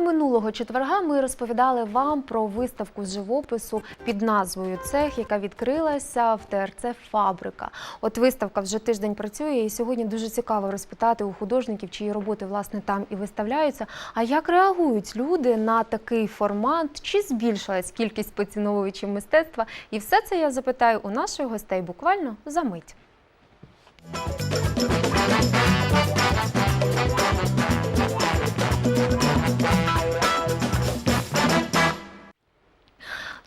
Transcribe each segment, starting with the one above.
Буквально минулого четверга ми розповідали вам про виставку з живопису під назвою Цех, яка відкрилася в ТРЦ Фабрика. От виставка вже тиждень працює, і сьогодні дуже цікаво розпитати у художників, чиї роботи власне там і виставляються. А як реагують люди на такий формат? Чи збільшилась кількість поціновувачів мистецтва? І все це я запитаю у наших гостей буквально за мить.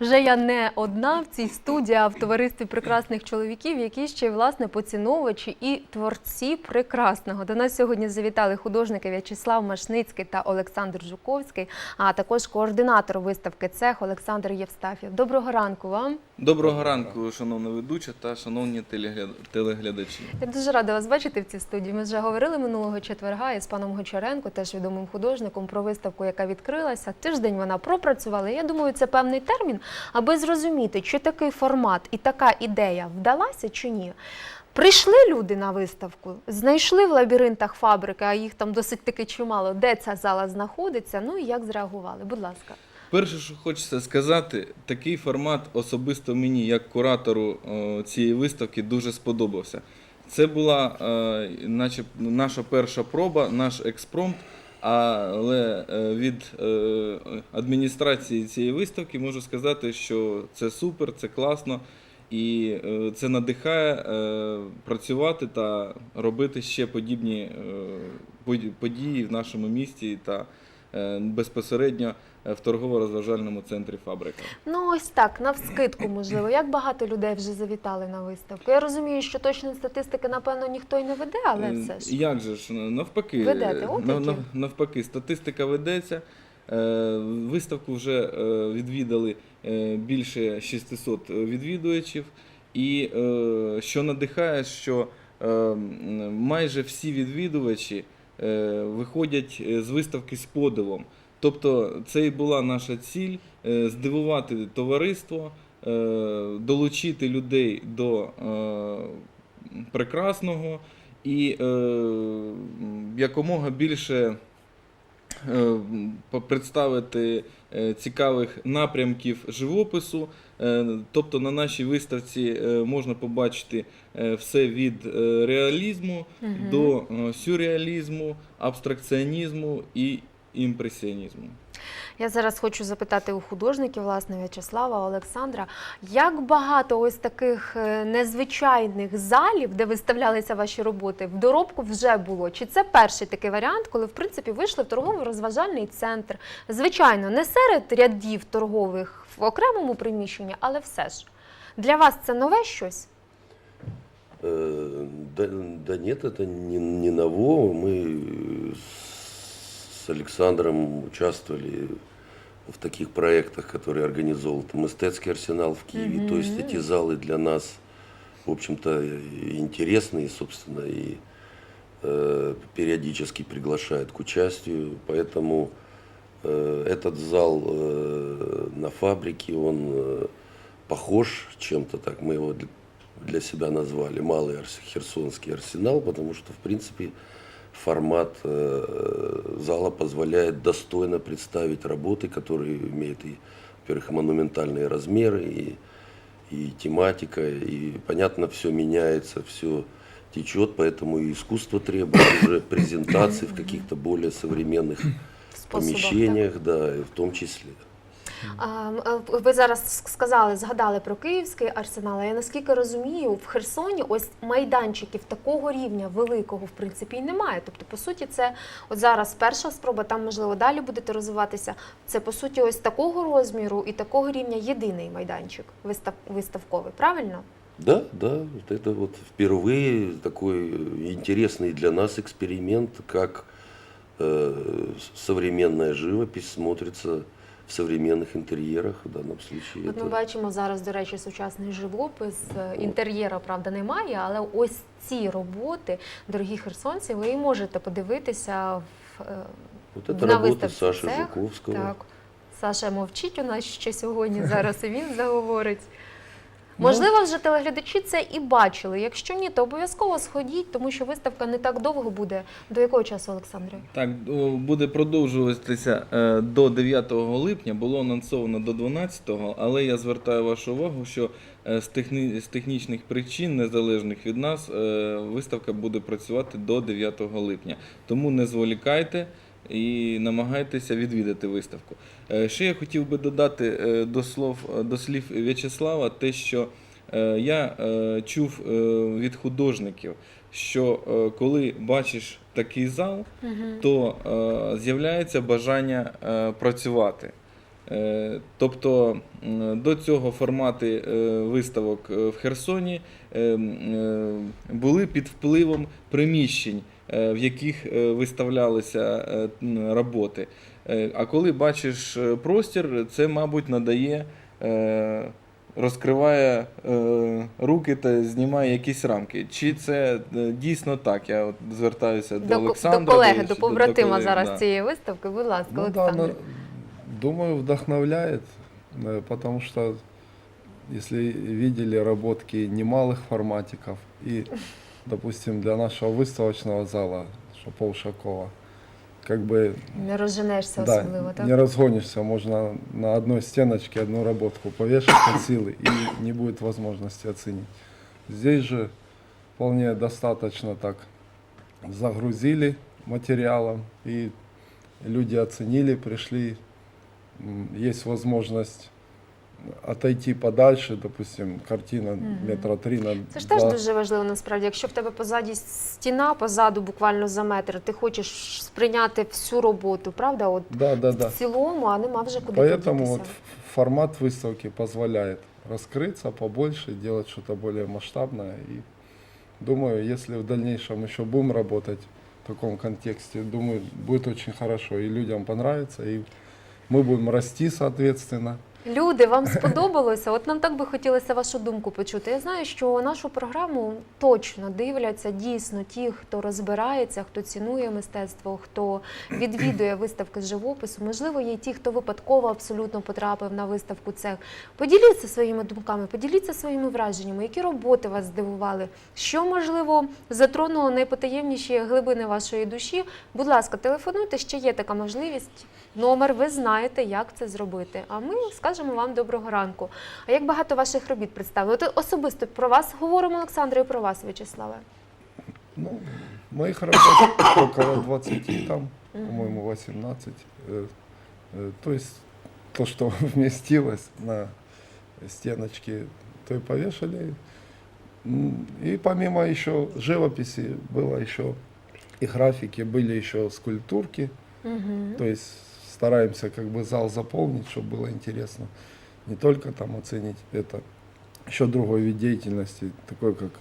Вже я не одна в цій студії, а в товаристві прекрасних чоловіків, які ще й власне поціновувачі і творці прекрасного. До нас сьогодні завітали художники В'ячеслав Машницький та Олександр Жуковський, а також координатор виставки цех Олександр Євстафів. Доброго ранку вам. Доброго ранку, шановна ведуча та шановні телегляд- телеглядачі. Я дуже рада вас бачити в цій студії. Ми вже говорили минулого четверга із паном Гочаренко, теж відомим художником, про виставку, яка відкрилася. Тиждень вона пропрацювала. Я думаю, це певний термін, аби зрозуміти, чи такий формат і така ідея вдалася чи ні. Прийшли люди на виставку, знайшли в лабіринтах фабрики, а їх там досить таки чимало, де ця зала знаходиться. Ну і як зреагували? Будь ласка. Перше, що хочеться сказати, такий формат особисто мені, як куратору е, цієї виставки, дуже сподобався. Це була е, наче, наша перша проба, наш експромт. Але е, від адміністрації цієї виставки можу сказати, що це супер, це класно і це надихає працювати та робити ще подібні події- в нашому місті та безпосередньо в торгово-розважальному центрі фабрика. Ну ось так, навскидку, можливо, як багато людей вже завітали на виставку. Я розумію, що точної статистики, напевно, ніхто й не веде, але все ж. Як же ж навпаки, Ведете нав- навпаки, статистика ведеться. Е, Виставку вже е, відвідали е, більше 600 відвідувачів. І що надихає, що майже всі відвідувачі виходять з виставки з подивом. Тобто це і була наша ціль е, здивувати товариство, е, долучити людей до е, прекрасного і якомога більше представити цікавих напрямків живопису. Тобто на нашій виставці можна побачити все від реалізму Мгм. до сюрреалізму, абстракціонізму і імпресіонізму. Я зараз хочу запитати у художників, власне, В'ячеслава, Олександра, як багато ось таких е, незвичайних залів, де виставлялися ваші роботи, в доробку вже було? Чи це перший такий варіант, коли в принципі вийшли в торгово-розважальний центр? Звичайно, не серед рядів торгових в окремому приміщенні, але все ж для вас це нове щось? Э, Да, да нет, это не, не ново. Мы с Александром участвовали в таких проектах, которые организовал там эстетский арсенал в Киеве. То есть эти залы для нас, в общем-то, интересны, и, собственно, и э, периодически приглашают к участию. Поэтому э, этот зал э, на фабрике, он э, похож чем-то так. Мы его для, себя назвали Малый Херсонский арсенал, потому что, в принципе, формат э, зала позволяет достойно представить работы, которые имеют и, во-первых, монументальные размеры, и, и тематика, и, понятно, все меняется, все течет, поэтому и искусство требует уже презентации в каких-то более современных Способах, помещениях, да, и в том числе. А, м, а, Ви зараз сказали, згадали про київський арсенал. а Я наскільки розумію, в Херсоні ось майданчиків такого рівня великого в принципі і немає. Тобто, по суті, це от зараз перша спроба, там можливо далі будете розвиватися. Це по суті, ось такого розміру і такого рівня єдиний майданчик вистав, виставковий. Правильно? Да, да, вот это вот впервые такой интересный для нас эксперимент, как э, современная живопись смотрится в современных интерьерах в данном случае. От ми это- бачимо зараз, до речі, сучасний живопис. Е, Інтер'єра, правда, немає, але ось ці роботи, дорогі херсонці, ви і можете подивитися в е, Вот это на работа виставці Саши «Цех». Жуковского. Так. Саша мовчить у нас ще сьогодні, зараз і він заговорить. Можливо, вже телеглядачі це і бачили. Якщо ні, то обов'язково сходіть, тому що виставка не так довго буде. До якого часу, Олександре? Так, буде продовжуватися е, до 9 липня, було анонсовано до 12, але я звертаю вашу увагу, що е, з, техні... з технічних причин, незалежних від нас, е, виставка буде працювати до 9 липня. Тому не зволікайте і намагайтеся відвідати виставку. Е, Ще я хотів би додати е, до слов до слів В'ячеслава те, що е, я е, чув е, від художників, що е, коли бачиш такий зал, то е, з'являється бажання е, працювати. Е, тобто до цього формати е, виставок е, в Херсоні е, е, були під впливом приміщень, е, в яких е, виставлялися е, роботи. Е, А коли бачиш е, простір, це, мабуть, надає. е, Розкриває е, руки та знімає якісь рамки. Чи це е, дійсно так? Я от звертаюся до, До, Олександра. до колеги, до побратима зараз да. цієї виставки. Будь ласка, Ну Олександр. но, думаю, вдохновляет, э, потому что если видели работки немалых форматиков и, допустим, для нашего выставочного зала Шапол-Шакова, как бы Не розженешся да, особливо, так? не разгонишься, можно на одной стеночке одну работку повешать от силы и не будет возможности оценить. Здесь же вполне достаточно так загрузили материалом и люди оценили, пришли, М, есть возможность отойти подальше, допустим, картина Мгм. метра три на Це ж два. теж дуже важливо насправді. Якщо в тебе позаді стіна, позаду буквально за метр, ти хочеш сприйняти всю роботу, правда? От Да, да, да. в цілому, а нема вже куди Поэтому подітися. вот ф- формат выставки позволяет раскрыться побольше, делать что-то более масштабное. И думаю, если в дальнейшем еще будем работать в таком контексте, думаю, будет очень хорошо. И людям понравится, и мы будем расти, соответственно. Люди, вам сподобалося? От нам так би хотілося вашу думку почути. Я знаю, що нашу програму точно дивляться дійсно ті, хто розбирається, хто цінує мистецтво, хто відвідує виставки з живопису. Можливо, є ті, хто випадково абсолютно потрапив на виставку цех. Поділіться своїми думками, поділіться своїми враженнями, які роботи вас здивували, що можливо затронуло найпотаємніші глибини вашої душі. Будь ласка, телефонуйте, ще є така можливість Номер ви знаєте, як це зробити. А ми скажемо вам доброго ранку. А як багато ваших робіт представили? От особисто про вас говоримо, Олександре, і про вас, В'ячеславе. Ну, моих работ около 20, там, по-моему, 18. Э, э, То есть то, что вместилось на стеночке, то и повешали. М, И помимо еще живописи было еще и графики, были еще скульптурки. Угу. То есть стараемся как бы зал заполнить, чтобы было интересно. Не только там оценить это, еще другой вид деятельности, такой как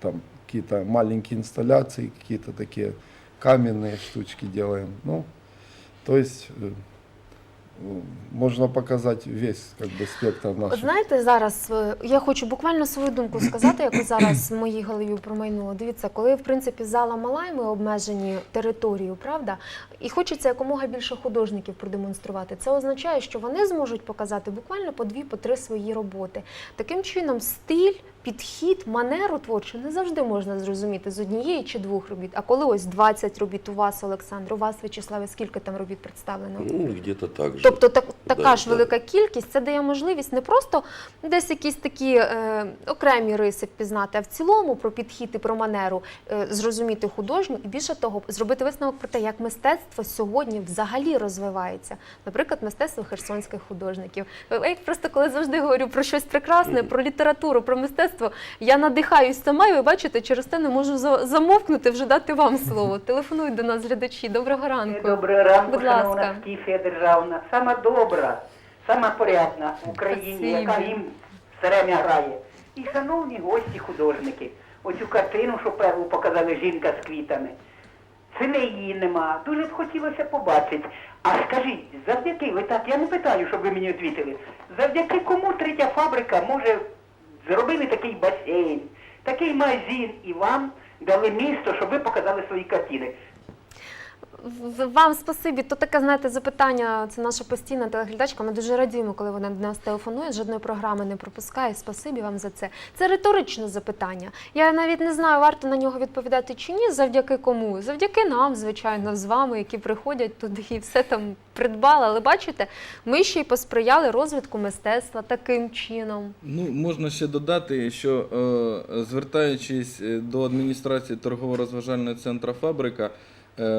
там какие-то маленькие инсталляции, какие-то такие каменные штучки делаем. Ну, то есть э, э, можно показать весь как бы спектр От наших. знаєте, зараз е, я хочу буквально свою думку сказати, яку зараз в моїй голові промайнуло. Дивіться, коли в принципі зала мала, і ми обмежені територією, правда, і хочеться якомога більше художників продемонструвати. Це означає, що вони зможуть показати буквально по дві, по три свої роботи. Таким чином, стиль, підхід, манеру творчу не завжди можна зрозуміти з однієї чи двох робіт. А коли ось 20 робіт у вас, Олександр, у вас, Вячеславе, скільки там робіт представлено? Ну, где-то так же. Тобто так, така Да, ж да. велика кількість це дає можливість не просто десь якісь такі е, окремі риси впізнати, а в цілому про підхід і про манеру е, зрозуміти художню і більше того, зробити висновок про те, як мистецтво сьогодні взагалі розвивається. Наприклад, мистецтво херсонських художників. Е, Я просто коли завжди говорю про щось прекрасне, про літературу, про мистецтво, я надихаюсь сама, і ви бачите, через те не можу замовкнути, вже дати вам слово. Телефонують до нас глядачі. Доброго ранку. Доброго ранку, Будь ласка. шановна Скіфія Державна. Сама добра, сама порядна в Україні, Спасибі. яка їм все время грає. І шановні гості художники, оцю картину, що перву показали жінка з квітами. Це її нема. Дуже б хотілося побачити. А скажіть, завдяки, ви так, я не питаю, щоб ви мені відповіли, завдяки кому третя фабрика може зробили такий басейн, такий магазин і вам дали місто, щоб ви показали свої картини. Вам спасибі. То таке, знаєте, запитання. Це наша постійна телеглядачка. Ми дуже радіємо, коли вона до нас телефонує. Жодної програми не пропускає. Спасибі вам за це. Це риторичне запитання. Я навіть не знаю, варто на нього відповідати чи ні. Завдяки кому? Завдяки нам, звичайно, з вами, які приходять туди і все там придбали. Але бачите, ми ще й посприяли розвитку мистецтва таким чином. Ну, можна ще додати, що е, звертаючись е, до адміністрації торгово-розважального центру Фабрика,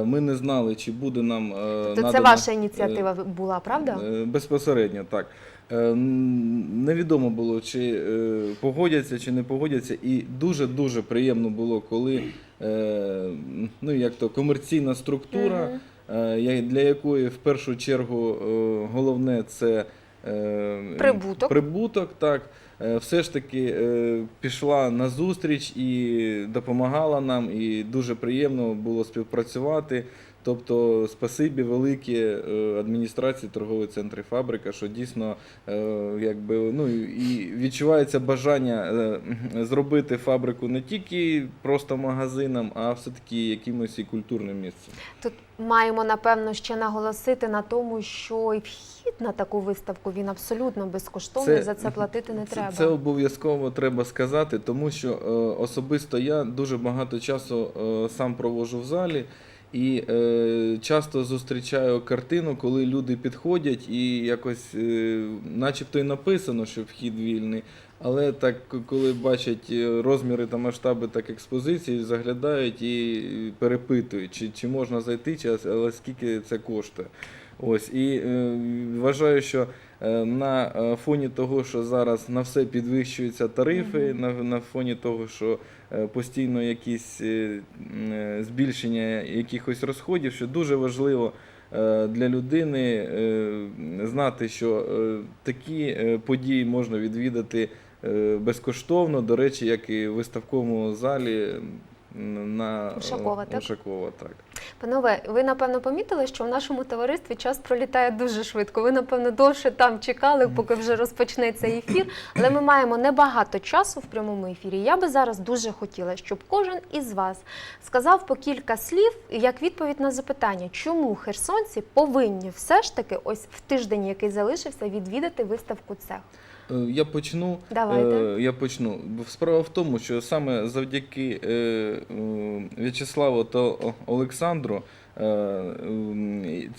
ми не знали, чи буде нам. Е, То це ваша е, ініціатива була, правда? Е, Безпосередньо, так. Е, Невідомо було, чи е, погодяться, чи не погодяться. І дуже-дуже приємно було, коли е, ну, як то, комерційна структура, е, для якої в першу чергу е, головне це е, Прибуток. прибуток так, е, все ж таки е, пішла на зустріч і допомагала нам, і дуже приємно було співпрацювати. Тобто, спасибі велике е, адміністрації торгової центри фабрика, що дійсно е, якби, ну, і відчувається бажання е, зробити фабрику не тільки просто магазином, а все-таки якимось і культурним місцем. Тут маємо напевно ще наголосити на тому, що і вхід на таку виставку він абсолютно безкоштовний. Це- за це платити не Це- треба. Це обов'язково треба сказати, тому що особисто я дуже багато часу сам проводжу в залі. І е, часто зустрічаю картину, коли люди підходять і якось, е, начебто й написано, що вхід вільний, але так, коли бачать е, розміри та масштаби так експозиції, заглядають і перепитують, чи, чи можна зайти, чи, але скільки це коштує. Ось і е, вважаю, що на е, фоні того, що зараз на все підвищуються тарифи, на, на фоні того, що е, постійно якісь е, е, збільшення якихось розходів, що дуже важливо е, для людини е, знати, що е, такі е, події можна відвідати е, безкоштовно, до речі, як і в виставковому залі. На Ушакова, так? Ушакова, так. Панове, ви напевно помітили, що в нашому товаристві час пролітає дуже швидко. Ви, напевно, довше там чекали, поки вже розпочнеться ефір. Але ми маємо небагато часу в прямому ефірі. Я би зараз дуже хотіла, щоб кожен із вас сказав по кілька слів як відповідь на запитання, чому херсонці повинні все ж таки ось в тиждень, який залишився, відвідати виставку цех. Е, Я почну. Давайте. Е, Я почну. Справа в тому, що саме завдяки е, В'ячеславу та Олександру е,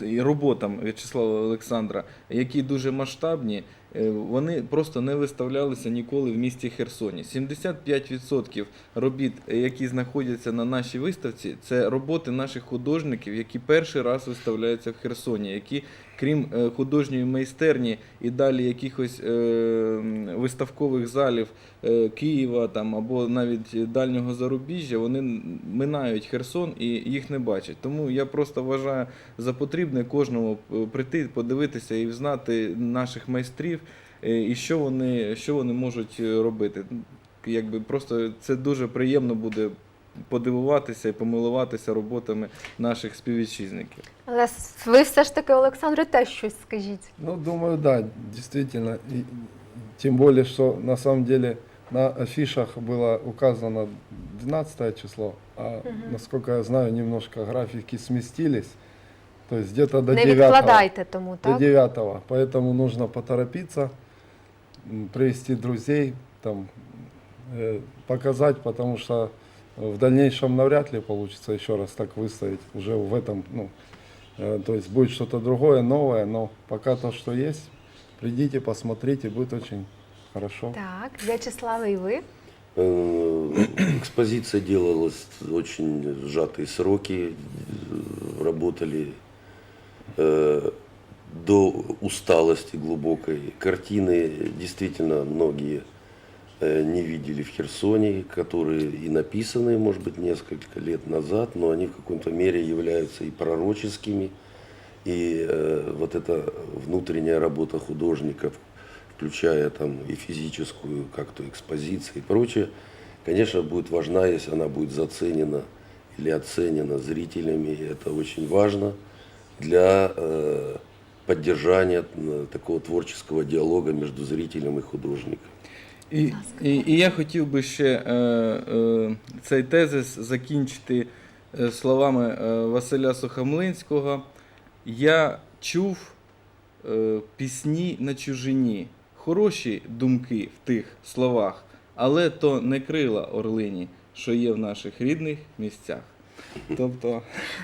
і- роботам В'ячеслава Олександра, які дуже масштабні, вони просто не виставлялися ніколи в місті Херсоні. 75% робіт, е, які знаходяться на нашій виставці, це роботи наших художників, які перший раз виставляються в Херсоні, які крім е, художньої майстерні і далі якихось е, виставкових залів е, Києва там або навіть дальнього зарубіжжя, вони минають Херсон і їх не бачать. Тому я просто вважаю за потрібне кожному е, прийти, подивитися і знати наших майстрів, е, і що вони, що вони можуть е, робити. Якби просто це дуже приємно буде подивуватися і помилуватися роботами наших співвітчизників. Але ви все ж таки, Олександре, теж щось скажіть. Ну, думаю, да, действительно. И, тем более, что на самом деле на афишах было указано 12 число, а насколько я знаю, немножко графики сместились. То есть где-то до не 9 відкладайте тому, до так? 9 Поэтому нужно поторопиться, привести друзей, там, э, показать, потому что в дальнейшем навряд ли получится еще раз так выставить уже в этом, ну, э, то есть будет что-то другое, новое, но пока то, что есть, придите, посмотрите, будет очень хорошо. Так, В'ячеславе, і ви? Э, Экспозиция делалась в очень сжатые сроки, работали до усталости глубокой. Картины действительно многие э, не видели в Херсоне, которые и написаны, может быть, несколько лет назад, но они в какой-то мере являются и пророческими, и э, вот эта внутренняя работа художников, включая там и физическую как-то экспозицию и прочее, конечно, будет важна, если она будет заценена или оценена зрителями. Это очень важно для э, поддержания э, такого творческого диалога между зрителем и художником. І, і, і я хотів би ще е, е, цей тезис закінчити словами Василя Сухомлинського, я чув е, пісні на чужині, хороші думки в тих словах, але то не крила орлині, що є в наших рідних місцях. Тобто,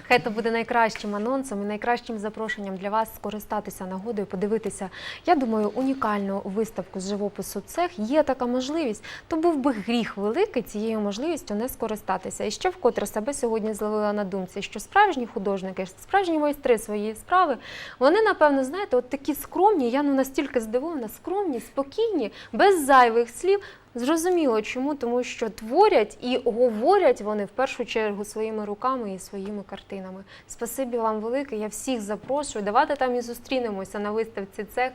Хай то буде найкращим анонсом і найкращим запрошенням для вас скористатися нагодою, подивитися. Я думаю, унікальну виставку з живопису цех є така можливість. То був би гріх великий цією можливістю не скористатися. І ще вкотре себе сьогодні зловила на думці, що справжні художники, справжні майстри своєї справи, вони напевно знаєте, от такі скромні. Я ну настільки здивована, скромні, спокійні, без зайвих слів. Зрозуміло, чому, тому що творять і говорять вони в першу чергу своїми руками і своїми картинами. Спасибі вам велике. Я всіх запрошую. Давайте там і зустрінемося на виставці цех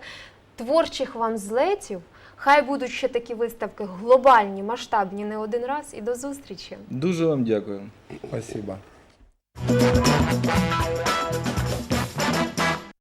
творчих вам злетів. Хай будуть ще такі виставки глобальні, масштабні не один раз. І до зустрічі. дуже вам дякую. Спасибо.